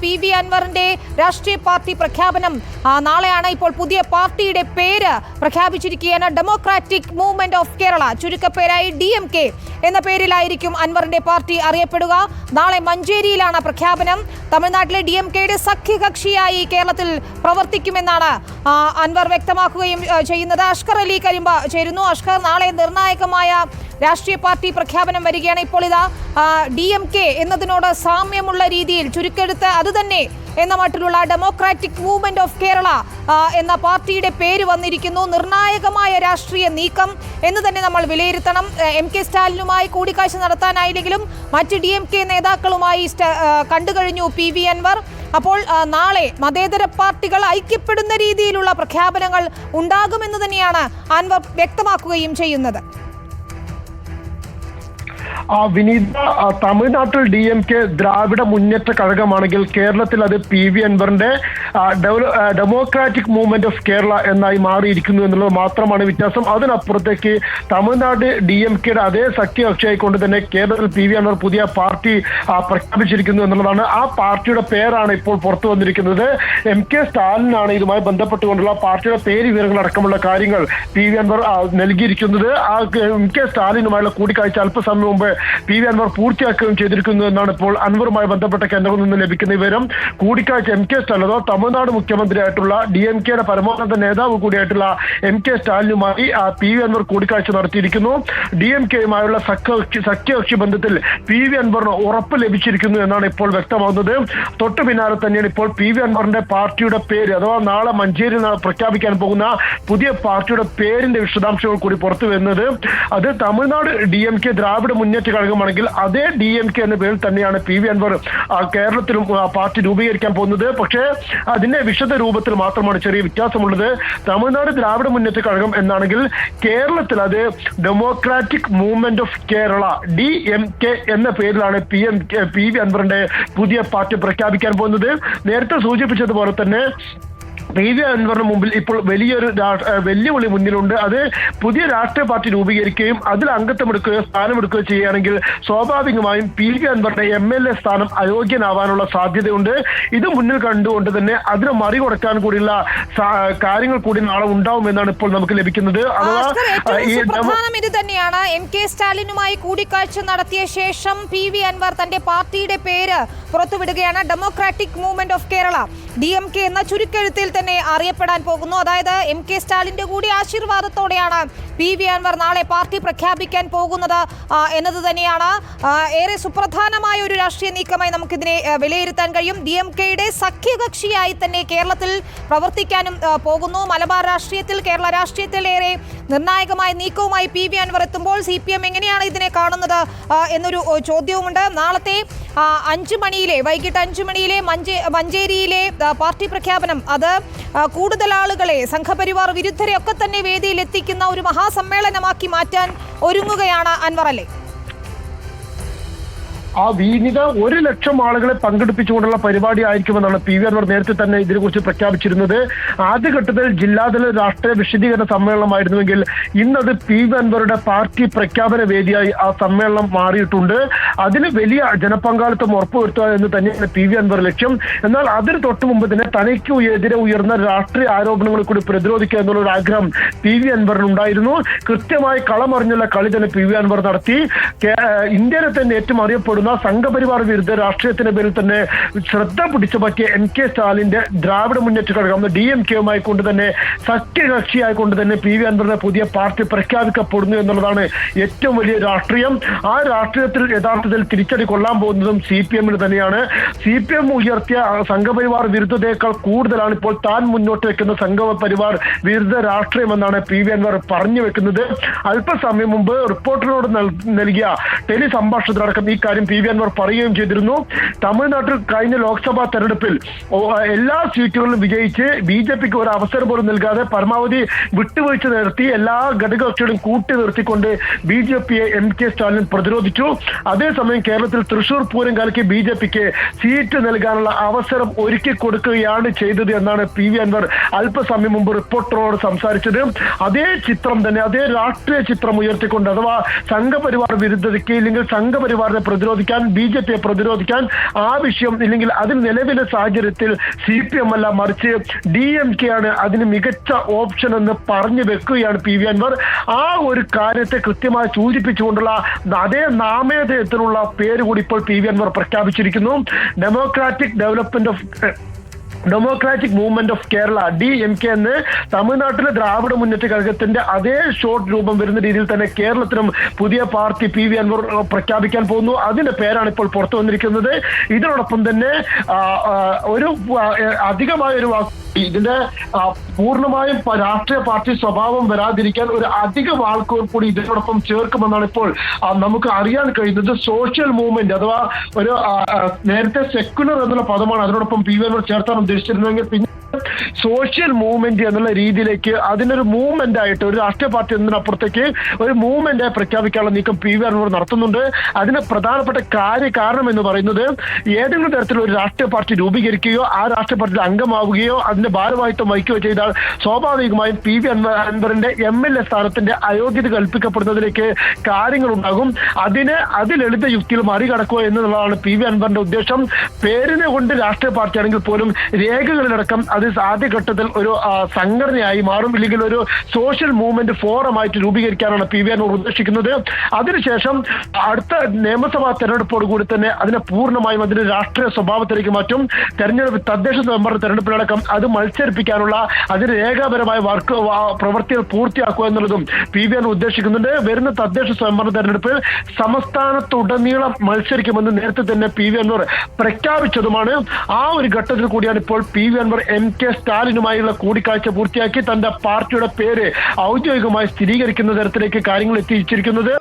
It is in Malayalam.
പി വി അൻവറിന്റെ രാഷ്ട്രീയ പാർട്ടി പ്രഖ്യാപനം. നാളെയാണ് ഇപ്പോൾ പുതിയ പാർട്ടിയുടെ പേര് പ്രഖ്യാപിച്ചിരിക്കുകയാണ്. ഡെമോക്രാറ്റിക് മൂവ്മെന്റ് ഓഫ് കേരള ചുരുക്കപ്പേരായി ഡി എം കെ എന്ന പേരിലായിരിക്കും അൻവറിന്റെ പാർട്ടി അറിയപ്പെടുക. നാളെ മഞ്ചേരിയിലാണ് പ്രഖ്യാപനം. തമിഴ്നാട്ടിലെ ഡി എം കെയുടെ സഖ്യകക്ഷിയായി കേരളത്തിൽ പ്രവർത്തിക്കുമെന്നാണ് അൻവർ വ്യക്തമാക്കുകയും ചെയ്യുന്നത്. അഷ്കർ അലി കരിമ്പ ചേരുന്നു. അഷ്കർ നാളെ നിർണായകമായ രാഷ്ട്രീയ പാർട്ടി പ്രഖ്യാപനം വരികയാണ്. ഇപ്പോൾ ഇതാ ഡി എം കെ എന്നതിനോട് സാമ്യമുള്ള രീതിയിൽ ചുരുക്കെടുത്ത് അത് തന്നെ എന്ന മട്ടിലുള്ള ഡെമോക്രാറ്റിക് മൂവ്മെന്റ് ഓഫ് കേരള എന്ന പാർട്ടിയുടെ പേര് വന്നിരിക്കുന്നു. നിർണായകമായ രാഷ്ട്രീയ നീക്കം എന്ന് തന്നെ നമ്മൾ വിലയിരുത്തണം. എ, കെ സ്റ്റാലിനുമായി കൂടിക്കാഴ്ച നടത്താനായില്ലെങ്കിലും മറ്റ് ഡി എം കെ നേതാക്കളുമായി കണ്ടുകഴിഞ്ഞു പി വി അൻവർ. അപ്പോൾ നാളെ മതേതര പാർട്ടികൾ ഐക്യപ്പെടുന്ന രീതിയിലുള്ള പ്രഖ്യാപനങ്ങൾ ഉണ്ടാകുമെന്ന് തന്നെയാണ് അൻവർ വ്യക്തമാക്കുകയും ചെയ്യുന്നത്. വിനീത ആ, തമിഴ്നാട്ടിൽ D M K Dravida Munnetra കഴകമാണെങ്കിൽ കേരളത്തിൽ അത് പി വി അൻവറിന്റെ ഡെമോക്രാറ്റിക് മൂവ്മെന്റ് ഓഫ് കേരള എന്നായി മാറിയിരിക്കുന്നു എന്നുള്ളത് മാത്രമാണ് വ്യത്യാസം. അതിനപ്പുറത്തേക്ക് തമിഴ്നാട് ഡി എം കെയുടെ അതേ സഖ്യകക്ഷിയായിക്കൊണ്ട് തന്നെ കേരളത്തിൽ പി വി അൻവർ പുതിയ പാർട്ടി പ്രഖ്യാപിച്ചിരിക്കുന്നു എന്നുള്ളതാണ്. ആ പാർട്ടിയുടെ പേരാണ് ഇപ്പോൾ പുറത്തു വന്നിരിക്കുന്നത്. എം കെ സ്റ്റാലിനാണ് ഇതുമായി ബന്ധപ്പെട്ടുകൊണ്ടുള്ള പാർട്ടിയുടെ പേര് വിവരങ്ങൾ അടക്കമുള്ള കാര്യങ്ങൾ പി വി അൻവർ നൽകിയിരിക്കുന്നത്. ആ എം കെ സ്റ്റാലിനുമായുള്ള കൂടിക്കാഴ്ച അല്പസമയം മുമ്പ് പി വി അൻവർ പൂർത്തിയാക്കുകയും ചെയ്തിരിക്കുന്നു എന്നാണ് ഇപ്പോൾ അൻവറുമായി ബന്ധപ്പെട്ട കേന്ദ്രങ്ങളിൽ നിന്ന് ലഭിക്കുന്ന വിവരം. കൂടിക്കാഴ്ച എം കെ സ്റ്റാലിനോ അഥവാ തമിഴ്നാട് മുഖ്യമന്ത്രിയായിട്ടുള്ള ഡി എം കെയുടെ പരമോന്നത നേതാവ് കൂടിയായിട്ടുള്ള എം കെ സ്റ്റാലിനുമായി പി വി അൻവർ കൂടിക്കാഴ്ച നടത്തിയിരിക്കുന്നു. ഡി എം കെയുമായുള്ള സഖ്യകക്ഷി സഖ്യകക്ഷി ബന്ധത്തിൽ പി വി അൻവറിന് ഉറപ്പ് ലഭിച്ചിരിക്കുന്നു എന്നാണ് ഇപ്പോൾ വ്യക്തമാകുന്നത്. തൊട്ടു പിന്നാലെ തന്നെയാണ് ഇപ്പോൾ പി വി അൻവറിന്റെ പാർട്ടിയുടെ പേര് അഥവാ നാളെ മഞ്ചേരി പ്രഖ്യാപിക്കാൻ പോകുന്ന പുതിയ പാർട്ടിയുടെ പേരിന്റെ വിശദാംശങ്ങൾ കൂടി പുറത്തു വരുന്നത്. അത് Tamil Nadu D M K Dravida Munnetra കഴകമാണെങ്കിൽ അതേ ഡി എം കെ എന്ന പേരിൽ തന്നെയാണ് പി വി അൻവർ കേരളത്തിലും പാർട്ടി രൂപീകരിക്കാൻ പോകുന്നത്. പക്ഷേ അതിന്റെ വിശദ രൂപത്തിൽ മാത്രമാണ് ചെറിയ വ്യത്യാസമുള്ളത്. തമിഴ്നാട് ദ്രാവിഡ മുന്നേറ്റ കഴകം എന്നാണെങ്കിൽ കേരളത്തിൽ അത് democratic movement of Kerala D M K എന്ന പേരിലാണ് പി എം പി വി അൻവറിന്റെ പുതിയ പാർട്ടി പ്രഖ്യാപിക്കാൻ പോകുന്നത്. നേരത്തെ സൂചിപ്പിച്ചതുപോലെ തന്നെ പി അൻവറിന് മുമ്പിൽ ഇപ്പോൾ വലിയൊരു വെല്ലുവിളി മുന്നിലുണ്ട്. അത് പുതിയ രാഷ്ട്രീയ പാർട്ടി രൂപീകരിക്കുകയും അതിൽ അംഗത്വമെടുക്കുകയോ സ്ഥാനമെടുക്കുകയോ ചെയ്യുകയാണെങ്കിൽ സ്വാഭാവികമായും പി വി അൻവറിന്റെ എം എൽ എ സ്ഥാനം അയോഗ്യനാവാനുള്ള സാധ്യതയുണ്ട്. ഇത് മുന്നിൽ കണ്ടുകൊണ്ട് തന്നെ അതിനെ മറികടക്കാൻ കൂടിയുള്ള കാര്യങ്ങൾ കൂടി നാളെ ഉണ്ടാവുമെന്നാണ് ഇപ്പോൾ നമുക്ക് ലഭിക്കുന്നത്. സുപ്രധാനം ഇത് തന്നെയാണ്. എം കെ സ്റ്റാലിനുമായി കൂടിക്കാഴ്ച നടത്തിയ ശേഷം പി വി അൻവർ തന്റെ പാർട്ടിയുടെ പേര് പുറത്തുവിടുകയാണ്. Democratic movement of Kerala D M K എന്ന ചുരുക്കെഴുത്തിൽ തന്നെ അറിയപ്പെടാൻ പോകുന്നു. അതായത് എം കെ സ്റ്റാലിന്റെ കൂടി ആശീർവാദത്തോടെയാണ് പി വി അൻവർ നാളെ പാർട്ടി പ്രഖ്യാപിക്കാൻ പോകുന്നത് എന്നത് തന്നെയാണ്. ഏറെ സുപ്രധാനമായ ഒരു രാഷ്ട്രീയ നീക്കമായി നമുക്കിതിനെ വിലയിരുത്താൻ കഴിയും. ഡി എം കെയുടെ സഖ്യകക്ഷിയായി തന്നെ കേരളത്തിൽ പ്രവർത്തിക്കാനും പോകുന്നു. മലബാർ രാഷ്ട്രീയത്തിൽ കേരള രാഷ്ട്രീയത്തിൽ ഏറെ നിർണായകമായ നീക്കവുമായി പി വി അൻവർ എത്തുമ്പോൾ സി പി എം എങ്ങനെയാണ് ഇതിനെ കാണുന്നത് എന്നൊരു ചോദ്യവുമുണ്ട്. നാളത്തെ അഞ്ചു മണിയിലെ വൈകിട്ട് അഞ്ച് മണിയിലെ മഞ്ചേ മഞ്ചേരിയിലെ പാർട്ടി പ്രഖ്യാപനം അത് കൂടുതൽ ആളുകളെ സംഘപരിവാർ വിരുദ്ധരെ ഒക്കെ തന്നെ വേദിയിൽ എത്തിക്കുന്ന ഒരു മഹാസമ്മേളനമാക്കി മാറ്റാൻ ഒരുങ്ങുകയാണ് അൻവർ അല്ലേ ആ വീനിത ഒരു ലക്ഷം ആളുകളെ പങ്കെടുപ്പിച്ചുകൊണ്ടുള്ള പരിപാടി ആയിരിക്കുമെന്നാണ് പി വി അൻവർ നേരത്തെ തന്നെ ഇതിനെക്കുറിച്ച് പ്രഖ്യാപിച്ചിരുന്നത്. ആദ്യഘട്ടത്തിൽ ജില്ലാതല രാഷ്ട്രീയ വിശദീകരണ സമ്മേളനമായിരുന്നുവെങ്കിൽ ഇന്നത് പി വി അൻവറുടെ പാർട്ടി പ്രഖ്യാപന വേദിയായി ആ സമ്മേളനം മാറിയിട്ടുണ്ട്. അതിന് വലിയ ജനപങ്കാളിത്തം ഉറപ്പുവരുത്തുക എന്ന് തന്നെയാണ് പി വി അൻവർ ലക്ഷ്യം. എന്നാൽ അതിന് തൊട്ടു മുമ്പ് തന്നെ തനിക്ക് എതിരെ ഉയർന്ന രാഷ്ട്രീയ ആരോപണങ്ങളെ കൂടി പ്രതിരോധിക്കുക എന്നുള്ള ഒരു ആഗ്രഹം പി വി അൻവറിനുണ്ടായിരുന്നു. കൃത്യമായി കളമറിഞ്ഞുള്ള കളി തന്നെ പി വി അൻവർ നടത്തി. ഇന്ത്യയിലെ തന്നെ ഏറ്റവും അറിയപ്പെടുന്ന സംഘപരിവാർ വിരുദ്ധ രാഷ്ട്രീയത്തിന്റെ പേരിൽ തന്നെ ശ്രദ്ധ പിടിച്ചു പറ്റിയ എം കെ സ്റ്റാലിന്റെ ദ്രാവിഡ മുന്നേറ്റ കഴകം ഡി എം കെയുമായി കൊണ്ട് തന്നെ സഖ്യകക്ഷിയായി കൊണ്ട് തന്നെ പി വി അൻവറിന്റെ പുതിയ പാർട്ടി പ്രഖ്യാപിക്കപ്പെടുന്നു എന്നുള്ളതാണ് ഏറ്റവും വലിയ രാഷ്ട്രീയം. ആ രാഷ്ട്രീയത്തിൽ യഥാർത്ഥത്തിൽ തിരിച്ചടി കൊള്ളാൻ പോകുന്നതും സി പി എമ്മിന് തന്നെയാണ്. സി പി എം ഉയർത്തിയ സംഘപരിവാർ വിരുദ്ധതയേക്കാൾ കൂടുതലാണ് ഇപ്പോൾ താൻ മുന്നോട്ട് വെക്കുന്ന സംഘപരിവാർ വിരുദ്ധ രാഷ്ട്രീയം എന്നാണ് പി വി അൻവർ പറഞ്ഞു വെക്കുന്നത്. അല്പസമയം മുമ്പ് റിപ്പോർട്ടറിനോട് നൽ- നൽകിയ ടെലി സംഭാഷണത്തിലടക്കം ഈ കാര്യം പി വി അൻവർ പറയുകയും ചെയ്തിരുന്നു. തമിഴ്നാട്ടിൽ കഴിഞ്ഞ ലോക്സഭാ തെരഞ്ഞെടുപ്പിൽ എല്ലാ സീറ്റുകളിലും വിജയിച്ച് ബി ജെ പിക്ക് ഒരു അവസരം പോലും നൽകാതെ പരമാവധി വിട്ടുവീഴ്ച നടത്തി എല്ലാ ഘടകകക്ഷികളും കൂട്ടി നിർത്തിക്കൊണ്ട് ബി ജെ പിയെ എം കെ സ്റ്റാലിൻ പ്രതിരോധിച്ചു. അതേസമയം കേരളത്തിൽ തൃശൂർ പൂരം കാലയ്ക്ക് ബി ജെ പിക്ക് സീറ്റ് നൽകാനുള്ള അവസരം ഒരുക്കി കൊടുക്കുകയാണ് ചെയ്തത് എന്നാണ് പി വി അൻവർ അല്പസമയം മുമ്പ് റിപ്പോർട്ടറോട് സംസാരിച്ചത്. അതേ ചിത്രം തന്നെ അതേ രാഷ്ട്രീയ ചിത്രം ഉയർത്തിക്കൊണ്ട് അഥവാ സംഘപരിവാർ വിരുദ്ധതയ്ക്ക് ഇല്ലെങ്കിൽ സംഘപരിവാറിനെ പ്രതിരോധിക്കാൻ പ്രതിരോധിക്കാൻ ബി ജെ പിയെ പ്രതിരോധിക്കാൻ ആവശ്യം ഇല്ലെങ്കിൽ അതിൽ നിലവിലെ സാഹചര്യത്തിൽ സി പി എം അല്ല മറിച്ച് ഡി എം കെ ആണ് അതിന് മികച്ച ഓപ്ഷൻ എന്ന് പറഞ്ഞു വെക്കുകയാണ് പി വി അൻവർ. ആ ഒരു കാര്യത്തെ കൃത്യമായി സൂചിപ്പിച്ചുകൊണ്ടുള്ള അതേ നാമേധേയത്തിനുള്ള പേര് കൂടി ഇപ്പോൾ P V Anwar പ്രഖ്യാപിച്ചിരിക്കുന്നു. Democratic development of democratic movement of Kerala D M K എന്ന് തമിഴ്നാട്ടിലെ ദ്രാവിഡ മുന്നേറ്റ കഴകത്തിന്റെ അതേ ഷോർട്ട് രൂപം വരുന്ന രീതിയിൽ തന്നെ കേരളത്തിലും പുതിയ പാർട്ടി പി വി അൻവർ പ്രഖ്യാപിക്കാൻ പോകുന്നു. അതിന്റെ പേരാണ് ഇപ്പോൾ പുറത്തു വന്നിരിക്കുന്നത്. ഇതിനോടൊപ്പം തന്നെ ഒരു അധികമായ ഒരു വാക്ക് ഇതിന്റെ പൂർണമായും രാഷ്ട്രീയ പാർട്ടി സ്വഭാവം വരാതിരിക്കാൻ ഒരു അധിക വാക്കുകൾ കൂടി ഇതിനോടൊപ്പം ചേർക്കുമെന്നാണ് ഇപ്പോൾ നമുക്ക് അറിയാൻ കഴിയുന്നത് സോഷ്യൽ മൂവ്മെന്റ് അഥവാ ഒരു നേരത്തെ സെക്യുലർ എന്നുള്ള പദമാണ് അതിനോടൊപ്പം പി വി ചേർത്താൻ ഉദ്ദേശിച്ചിരുന്നെങ്കിൽ പിന്നെ സോഷ്യൽ മൂവ്മെന്റ് എന്നുള്ള രീതിയിലേക്ക് അതിനൊരു മൂവ്മെന്റ് ആയിട്ട് ഒരു രാഷ്ട്രീയ പാർട്ടി എന്നതിനപ്പുറത്തേക്ക് ഒരു മൂവ്മെന്റ് ആയി പ്രഖ്യാപിക്കാനുള്ള നീക്കം പി വി അൻവർ നടത്തുന്നുണ്ട്. അതിന് പ്രധാനപ്പെട്ട കാര്യ കാരണം എന്ന് പറയുന്നത് ഏതെങ്കിലും തരത്തിലുള്ള ഒരു രാഷ്ട്രീയ പാർട്ടി രൂപീകരിക്കുകയോ ആ രാഷ്ട്രീയ പാർട്ടിയിൽ അംഗമാവുകയോ അതിന്റെ ഭാരവാഹിത്വം വഹിക്കുകയോ ചെയ്താൽ സ്വാഭാവികമായും പി വി അൻവറിന്റെ എം എൽ എ സ്ഥാനത്തിന്റെ അയോഗ്യത കൽപ്പിക്കപ്പെടുന്നതിലേക്ക് കാര്യങ്ങൾ ഉണ്ടാകും. അതിന് അതിൽ ലളിത യുക്തിയിൽ മറികടക്കുക എന്നുള്ളതാണ് പി വി അൻവറിന്റെ ഉദ്ദേശം. പേരിനെ കൊണ്ട് രാഷ്ട്രീയ പാർട്ടി ആണെങ്കിൽ പോലും രേഖകളിലടക്കം അത് ആദ്യഘട്ടത്തിൽ ഒരു സംഘടനയായി മാറും. ഇല്ലെങ്കിൽ ഒരു സോഷ്യൽ മൂവ്മെന്റ് ഫോറമായിട്ട് രൂപീകരിക്കാനാണ് പി വി അൻവർ ഉദ്ദേശിക്കുന്നത്. അതിനുശേഷം അടുത്ത നിയമസഭാ തെരഞ്ഞെടുപ്പോട് കൂടി തന്നെ അതിനെ പൂർണമായും അതിന്റെ രാഷ്ട്രീയ സ്വഭാവത്തിലേക്ക് മാറ്റും. തെരഞ്ഞെടുപ്പ് തദ്ദേശ സ്വയംഭരണ തെരഞ്ഞെടുപ്പിലടക്കം അത് മത്സരിപ്പിക്കാനുള്ള അതിന് രേഖാപരമായ വർക്ക് പ്രവൃത്തികൾ പൂർത്തിയാക്കുക എന്നുള്ളതും പി വി അൻവർ ഉദ്ദേശിക്കുന്നുണ്ട്. വരുന്ന തദ്ദേശ സ്വയംഭരണ തെരഞ്ഞെടുപ്പിൽ സംസ്ഥാനത്തുടനീളം മത്സരിക്കുമെന്ന് നേരത്തെ തന്നെ പി വി അൻവർ പ്രഖ്യാപിച്ചതുമാണ്. ആ ഒരു ഘട്ടത്തിൽ കൂടിയാണ് ഇപ്പോൾ P V Anvar M K സ്റ്റാലിനുമായുള്ള കൂടിക്കാഴ്ച പൂർത്തിയാക്കി തന്റെ പാർട്ടിയുടെ പേര് ഔദ്യോഗികമായി സ്ഥിരീകരിക്കുന്ന തരത്തിലേക്ക് കാര്യങ്ങൾ എത്തിച്ചിരിക്കുന്നത്.